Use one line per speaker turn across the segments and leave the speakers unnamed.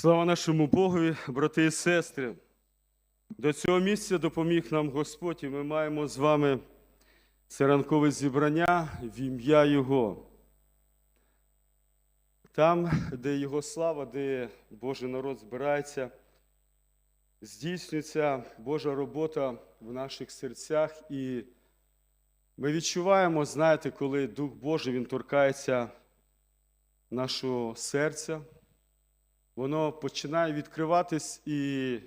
Слава нашому Богові, брати і сестри. До цього місця допоміг нам Господь, і ми маємо з вами це ранкове зібрання в ім'я Його. Там, де Його слава, де Божий народ збирається, здійснюється Божа робота в наших серцях. І ми відчуваємо, знаєте, коли Дух Божий він торкається нашого серця воно починає відкриватись, і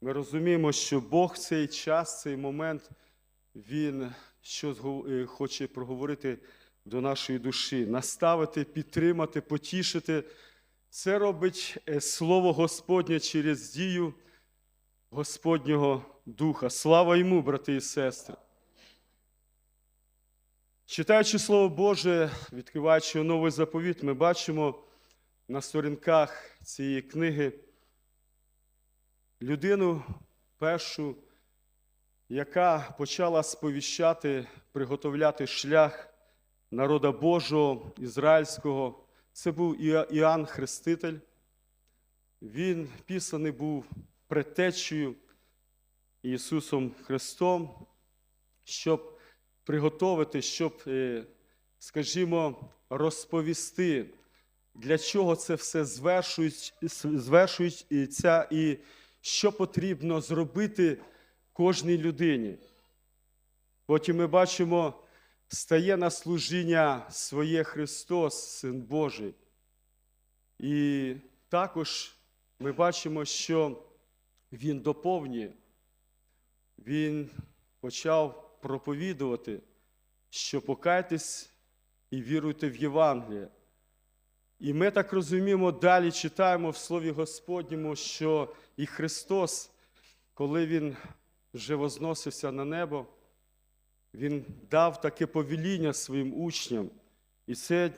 ми розуміємо, що Бог в цей час, цей момент, Він щось е, хоче проговорити до нашої душі, наставити, підтримати, потішити. Це робить е, Слово Господнє через дію Господнього Духа. Слава йому, брати і сестри! Читаючи Слово Боже, відкриваючи новий заповіт, ми бачимо на сторінках цієї книги людину першу, яка почала сповіщати, приготовляти шлях народа Божого, ізраїльського. Це був Іоанн Хреститель. Він писаний був предтечею Ісусом Христом, щоб приготовити, щоб, е, скажімо, розповісти для чого це все звершується і що потрібно зробити кожній людині. Потім ми бачимо, стає на служіння своє Христос, Син Божий. І також ми бачимо, що Він доповнює, Він почав проповідувати, що покайтесь і віруйте в Євангеліє. І ми так розуміємо, далі читаємо в Слові Господньому, що і Христос, коли Він вже возносився на небо, Він дав таке повеління своїм учням. І це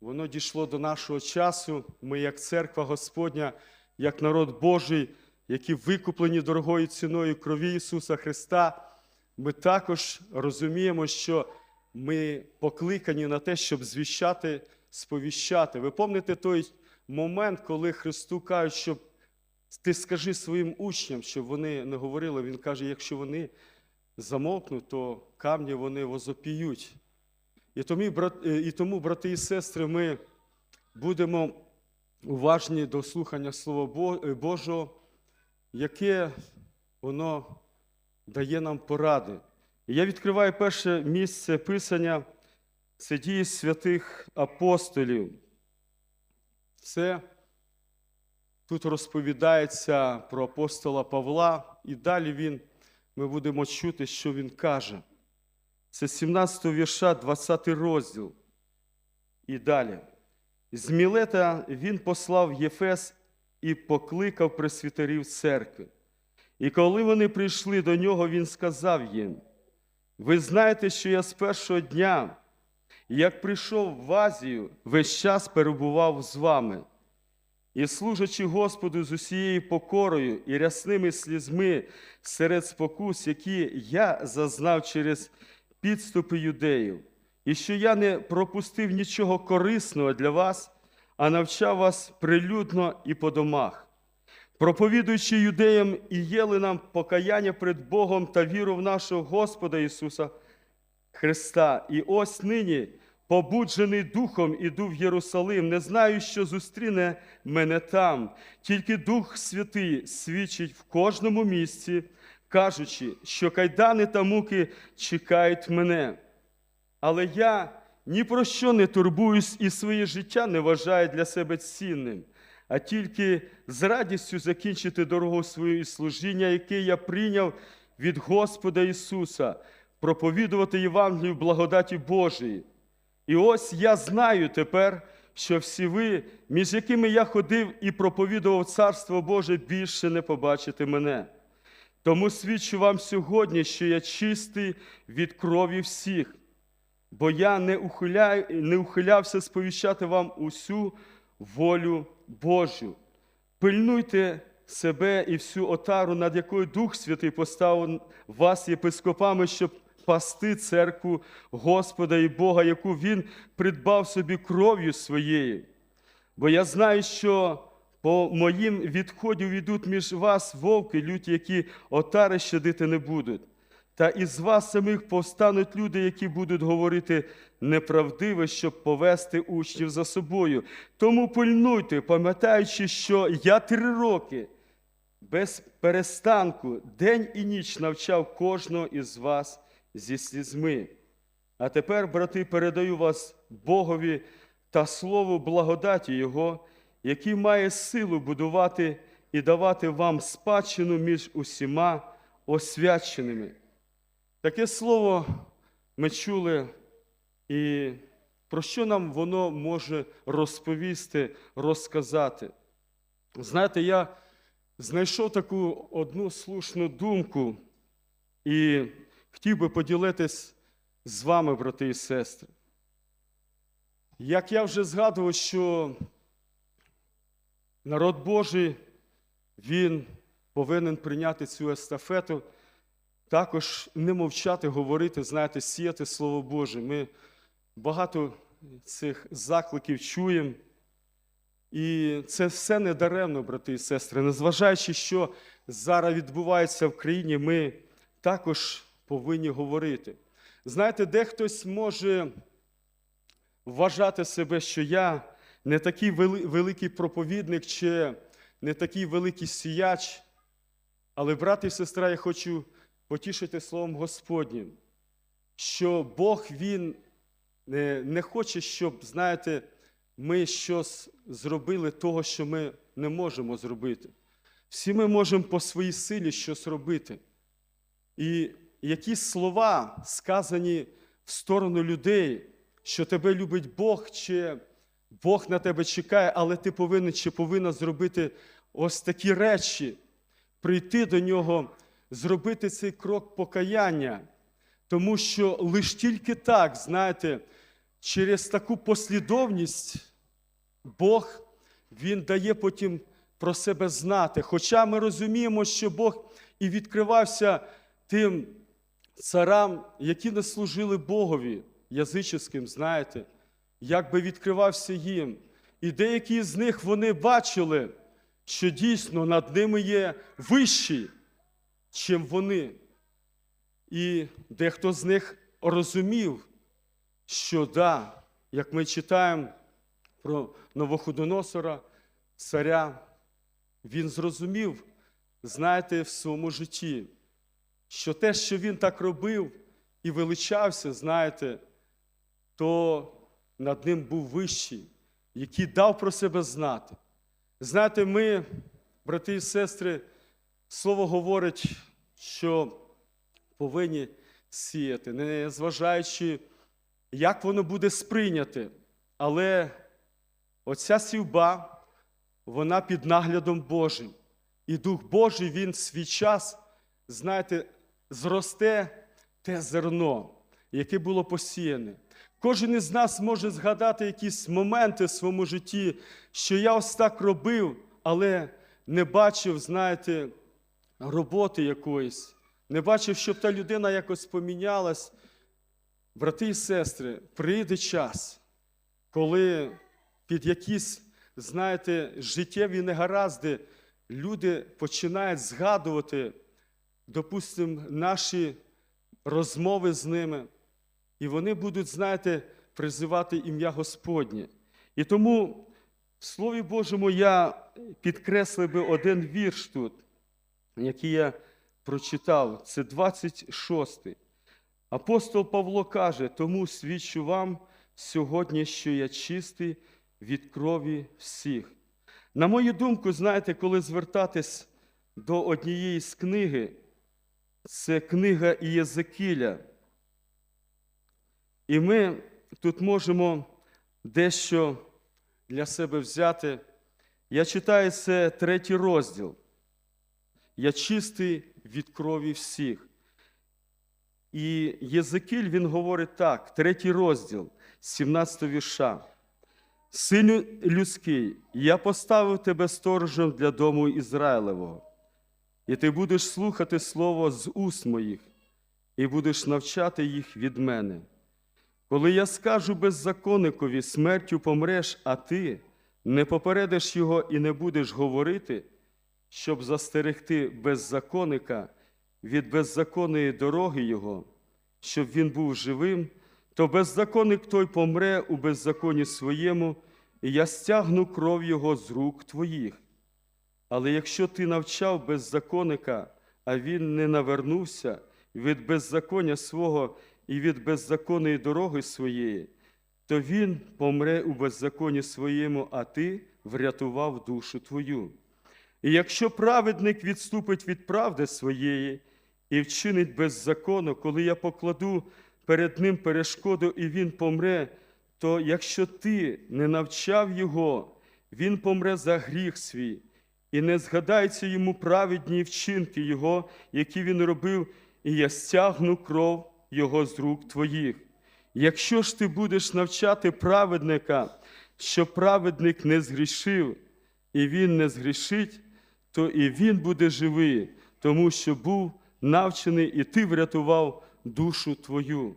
воно дійшло до нашого часу. Ми, як церква Господня, як народ Божий, які викуплені дорогою ціною крові Ісуса Христа, ми також розуміємо, що ми покликані на те, щоб звіщати сповіщати. Ви пам'ятаєте той момент, коли Христу кажуть, щоб ти скажи своїм учням, щоб вони не говорили. Він каже, якщо вони замовкнуть, то камні вони возопіють. І тому, брат- е, і тому, брати і сестри, ми будемо уважні до слухання Слова е, Божого, яке воно дає нам поради. Я відкриваю перше місце Писання. Це дії святих апостолів. Це тут розповідається про апостола Павла, і далі він, ми будемо чути, що він каже. Це 17 вірша, 20 розділ. І далі. З Мілета він послав Єфес і покликав пресвітерів церкви. І коли вони прийшли до нього, він сказав їм: Ви знаєте, що я з першого дня. Як прийшов в Азію, весь час перебував з вами. І, служачи Господу з усією покорою і рясними слізьми серед спокус, які я зазнав через підступи юдеїв, і що я не пропустив нічого корисного для вас, а навчав вас прилюдно і по домах, проповідуючи юдеям і єлинам покаяння перед Богом та віру в нашого Господа Ісуса Христа. І ось нині, побуджений духом, іду в Єрусалим, не знаю, що зустріне мене там. Тільки Дух Святий свідчить в кожному місці, кажучи, що кайдани та муки чекають мене. Але я ні про що не турбуюсь і своє життя не вважаю для себе цінним, а тільки з радістю закінчити дорогу свою служіння, яке я прийняв від Господа Ісуса, проповідувати Євангелію благодаті Божої. І ось я знаю тепер, що всі ви, між якими я ходив і проповідував Царство Боже, більше не побачите мене. Тому свідчу вам сьогодні, що я чистий від крові всіх, бо я не, ухиляю, не ухилявся сповіщати вам усю волю Божу. Пильнуйте себе і всю отару, над якою Дух Святий поставив вас єпископами, щоб пасти церкву Господа і Бога, яку Він придбав собі кров'ю своєю. Бо я знаю, що По моїм відході війдуть між вас вовки, люті, які отари щадити не будуть. Та із вас самих повстануть люди, які будуть говорити неправдиве, щоб повести учнів за собою. Тому пильнуйте, пам'ятаючи, що я три роки без перестанку день і ніч навчав кожного із вас зі слізьми. А тепер, брати, передаю вас Богові та слову благодаті Його, який має силу будувати і давати вам спадщину між усіма освяченими. Таке слово ми чули, і про що нам воно може розповісти, розказати? Знаєте, я знайшов таку одну слушну думку і хотів би поділитись з вами, брати і сестри. Як я вже згадував, що народ Божий, він повинен прийняти цю естафету, також не мовчати, говорити, знаєте, сіяти Слово Боже. Ми багато цих закликів чуємо. І це все не даремно, брати і сестри. Незважаючи, що зараз відбувається в країні, ми також повинні говорити. Знаєте, дехтось може вважати себе, що я не такий великий проповідник чи не такий великий сіяч, але, брат і сестра, я хочу потішити словом Господнім, що Бог Він не, не хоче, щоб, знаєте, ми щось зробили того, що ми не можемо зробити. Всі ми можемо по своїй силі щось робити. І якісь слова сказані в сторону людей, що тебе любить Бог, чи Бог на тебе чекає, але ти повинен чи повинна зробити ось такі речі, прийти до нього, зробити цей крок покаяння. Тому що лише тільки так, знаєте, через таку послідовність Бог Він дає потім про себе знати. Хоча ми розуміємо, що Бог і відкривався тим царам, які не служили Богові язичським, знаєте, як би відкривався їм. І деякі з них вони бачили, що дійсно над ними є вищий, чим вони. І дехто з них розумів, що да, як ми читаємо про Новоходоносора, царя, він зрозумів, знаєте, в своєму житті, що те, що він так робив і величався, знаєте, то над ним був вищий, який дав про себе знати. Знаєте, ми, брати і сестри, слово говорить, що повинні сіяти, не зважаючи, як воно буде сприйняте. Але оця сівба, вона під наглядом Божим. І Дух Божий, він свій час, знаєте, зросте те зерно, яке було посіяне. Кожен із нас може згадати якісь моменти в своєму житті, що я ось так робив, але не бачив, знаєте, роботи якоїсь, не бачив, щоб та людина якось помінялась. Брати і сестри, прийде час, коли під якісь, знаєте, життєві негаразди люди починають згадувати, допустимо, наші розмови з ними, і вони будуть, знаєте, призивати ім'я Господнє. І тому в Слові Божому я підкреслив би один вірш тут, який я прочитав, це 26-й. Апостол Павло каже, тому свідчу вам сьогодні, що я чистий від крові всіх. На мою думку, знаєте, коли звертатись до однієї з книги, це книга Ієзекіля. І ми тут можемо дещо для себе взяти. Я читаю це третій розділ. Я чистий від крові всіх. І Єзекіль, він говорить так, третій розділ, 17 вірша. Сину людський, я поставив тебе сторожем для дому Ізраїлевого, і ти будеш слухати слово з уст моїх, і будеш навчати їх від мене. Коли я скажу беззаконникові, смертю помреш, а ти не попередиш його і не будеш говорити, щоб застерегти беззаконника від беззаконної дороги його, щоб він був живим, то беззаконник той помре у беззаконні своєму, і я стягну кров його з рук твоїх. Але якщо ти навчав беззаконника, а він не навернувся від беззаконня свого і від беззаконної дороги своєї, то він помре у беззаконні своєму, а ти врятував душу твою. І якщо праведник відступить від правди своєї і вчинить беззаконно, коли я покладу перед ним перешкоду, і він помре, то якщо ти не навчав його, він помре за гріх свій, і не згадаються йому праведні вчинки його, які він робив, і я стягну кров його з рук твоїх. Якщо ж ти будеш навчати праведника, що праведник не згрішив, і він не згрішить, то і він буде живий, тому що був навчений, і ти врятував душу твою.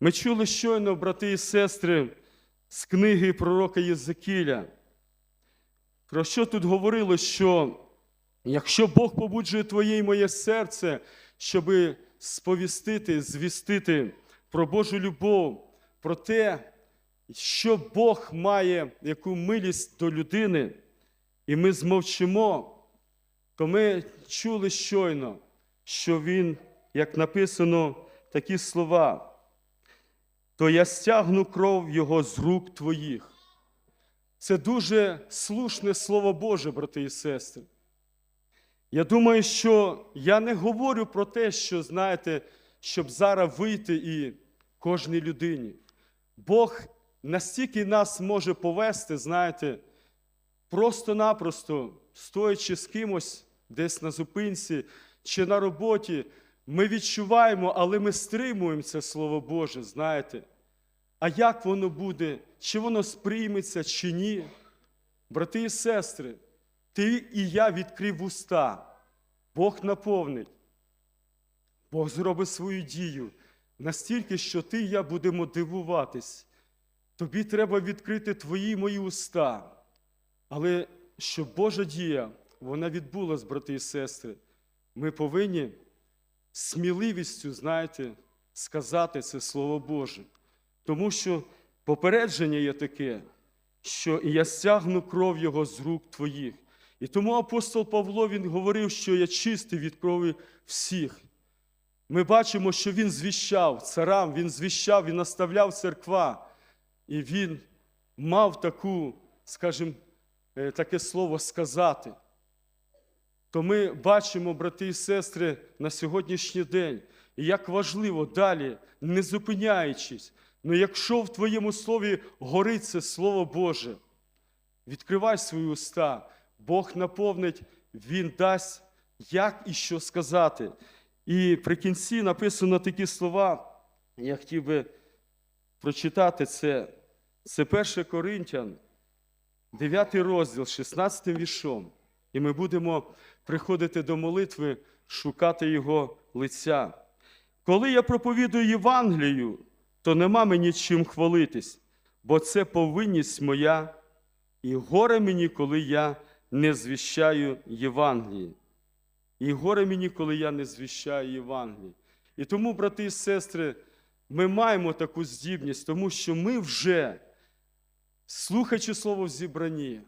Ми чули щойно, брати і сестри, з книги пророка Єзекіля. Про що тут говорилось, що якщо Бог побуджує твоє і моє серце, щоби сповістити, звістити про Божу любов, про те, що Бог має яку милість до людини, і ми змовчимо, то ми чули щойно, що Він, як написано такі слова, то я стягну кров Його з рук твоїх. Це дуже слушне Слово Боже, брати і сестри. Я думаю, що я не говорю про те, що, знаєте, щоб зараз вийти і кожній людині. Бог настільки нас може повести, знаєте, просто-напросто, стоячи з кимось десь на зупинці чи на роботі, ми відчуваємо, але ми стримуємо це Слово Боже, знаєте. А як воно буде, чи воно сприйметься, чи ні? Брати і сестри, ти і я відкрив уста, Бог наповнить, Бог зробить свою дію настільки, що ти і я будемо дивуватись. Тобі треба відкрити твої мої уста. Але щоб Божа дія, вона відбулась, брати і сестри, ми повинні сміливістю, знаєте, сказати це Слово Боже. Тому що попередження є таке, що я стягну кров Його з рук твоїх. І тому апостол Павло він говорив, що я чистий від крові всіх. Ми бачимо, що він звіщав царам, він звіщав, він наставляв церква. І він мав таку, скажімо, е, таке слово сказати. То ми бачимо, брати і сестри, на сьогоднішній день, і як важливо далі, не зупиняючись, Ну якщо в твоєму слові горить це Слово Боже, відкривай свої уста, Бог наповнить, Він дасть, як і що сказати. І при кінці написано такі слова, я хотів би прочитати це. Це 1 Коринтян, 9 розділ, 16 віршом. І ми будемо приходити до молитви, шукати Його лиця. Коли я проповідую Євангелію, то нема мені чим хвалитись, бо це повинність моя, і горе мені, коли я не звіщаю Євангелії. І горе мені, коли я не звіщаю Євангелії. І тому, брати і сестри, ми маємо таку здібність, тому що ми вже, слухаючи слово в зібранні,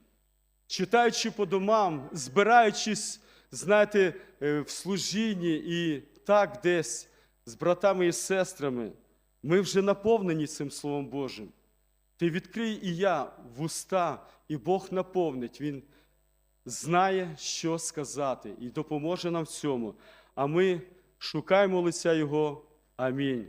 читаючи по домам, збираючись, знаєте, е, в служінні і так десь з братами і сестрами. Ми вже наповнені цим Словом Божим. Ти відкрий і я вуста, і Бог наповнить. Він знає, що сказати, і допоможе нам в цьому. А ми шукаємо лиця Його. Амінь.